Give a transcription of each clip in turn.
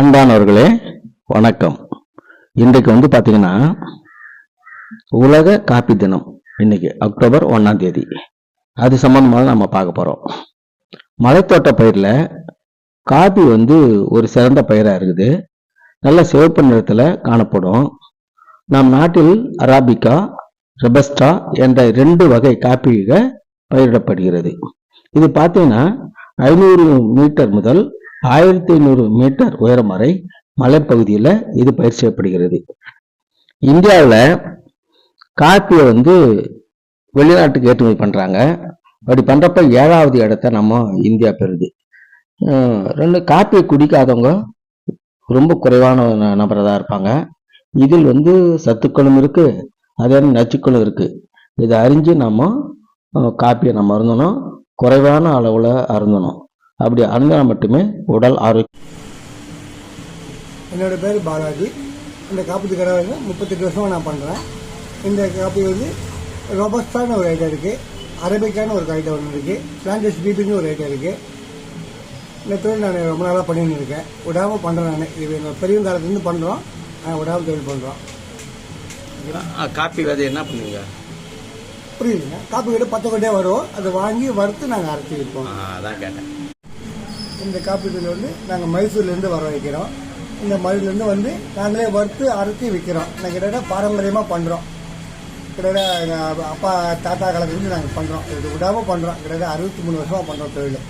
அன்பானவர்களே வணக்கம். இன்றைக்கு வந்து பார்த்தீங்கன்னா உலக காப்பி தினம். இன்னைக்கு அக்டோபர் ஒண்ணாம் தேதி. அது சம்பந்தமாக நம்ம பார்க்க போகிறோம் மலைத்தோட்ட பயிரில் காபி வந்து ஒரு சிறந்த பயிராக இருக்குது. நல்ல சிவப்பு நிறத்தில் காணப்படும். நம் நாட்டில் அராபிகா ரெபஸ்டா என்ற ரெண்டு வகை காப்பிகள் பயிரிடப்படுகிறது. இது பார்த்தீங்கன்னா ஐநூறு மீட்டர் முதல் ஆயிரத்தி ஐநூறு மீட்டர் உயரம் வரை மலைப்பகுதியில் இது பயிர் செய்யப்படுகிறது. இந்தியாவில் காப்பியை வந்து வெளிநாட்டுக்கு ஏற்றுமதி பண்ணுறாங்க அப்படி பண்ணுறப்ப ஏழாவது இடத்த நம்ம இந்தியா பெறுது. ரெண்டு காப்பியை குடிக்காதவங்க ரொம்ப குறைவான நபராக தான் இருப்பாங்க. இதில் வந்து சத்துக்களும் இருக்குது அதே நச்சுக்களும் இருக்குது இதை அறிஞ்சு நம்ம காப்பியை நம்ம அருந்தணும். குறைவான அளவில் அருந்தணும். அப்படி அருந்தினா மட்டுமே உடல் ஆரோக்கியம். என்னோட பேர் பாலாஜி. இந்த காப்பீட்டு கடை வந்து முப்பத்தெட்டு வருஷமாக நான் பண்ணுறேன் இந்த காப்பி வந்து ரொபஸ்டான ஒரு ஐட்டம் இருக்குது அரபிக்கான ஒரு ஐட்டம் ஒன்று இருக்குது பிளான்டேஷ் பிபின்னு ஒரு ஐட்டம் இருக்குது இந்த தொழில் நான் ரொம்ப நாளாக பண்ணின்னு இருக்கேன். விடாமல் பண்ணுறேன் நான். இது எங்கள் பெரியவங்க காலத்துலேருந்து பண்ணுறோம் நான் விடாமல் தொழில் பண்ணுறோம் காப்பி விதை என்ன பண்ணுவீங்க? புரியுதுங்க. காப்பி கடை பத்து கொண்டே வரும். அதை வாங்கி வறுத்து நாங்கள் அரைச்சி விற்போம் அதான் கேட்டேன். இந்த காப்பீட்டில் வந்து நாங்கள் மைசூர்லேருந்து வர வைக்கிறோம். இந்த மதுலேருந்து வந்து நாங்களே வறுத்து அரைச்சி விற்கிறோம் நாங்கள் கிட்டத்தட்ட பாரம்பரியமாக பண்ணுறோம் கிட்டத்தட்ட எங்கள் அப்பா தாத்தா காலத்துலேருந்து நாங்கள் பண்ணுறோம் இது விடாமல் பண்ணுறோம் கிட்டத்தட்ட அறுபத்தி மூணு வருஷமாக பண்ணுறோம் தொழில்.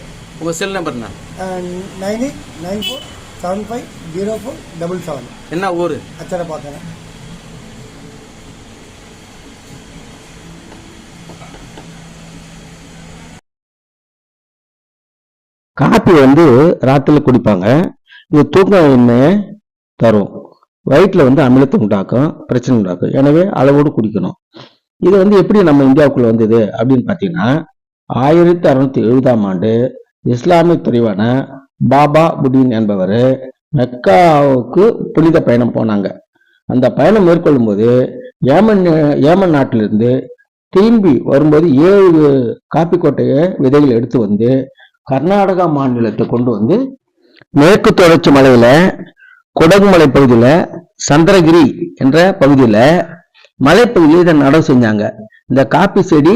உங்க cell number nine eight nine four seven five zero four double seven. என்ன ஊர்? அச்சரை பார்த்தேன் காப்பி வந்து ராத்திரில குடிப்பாங்க. இது தூக்கமின்மையை தரும். வயிற்றில் வந்து அமிலத்தை உண்டாக்கும் பிரச்சனை உண்டாக்கும். எனவே அளவோடு குடிக்கணும். இது வந்து எப்படி நம்ம இந்தியாவுக்குள்ள வந்தது அப்படின்னு பார்த்தீங்கன்னா ஆயிரத்தி அறுநூத்தி எழுபதாம் ஆண்டு இஸ்லாமிய துறைவான பாபா புதீன் என்பவர் மெக்காவுக்கு புனித பயணம் போனாங்க. அந்த பயணம் மேற்கொள்ளும் போது ஏமன் ஏமன் நாட்டிலிருந்து திரும்பி வரும்போது ஏழு காப்பி கோட்டையை விதைகள் எடுத்து வந்து கர்நாடகா மாநிலத்தை கொண்டு வந்து மேற்கு தொடர்ச்சி மலையில குடகு மலை பகுதியில சந்திரகிரி என்ற பகுதியில மலைப்பகுதியில் இதை நடவு செஞ்சாங்க. இந்த காப்பி செடி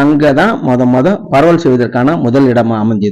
அங்கதான் மொத மொத பரவல் செய்வதற்கான முதல் இடமா அமைஞ்சது.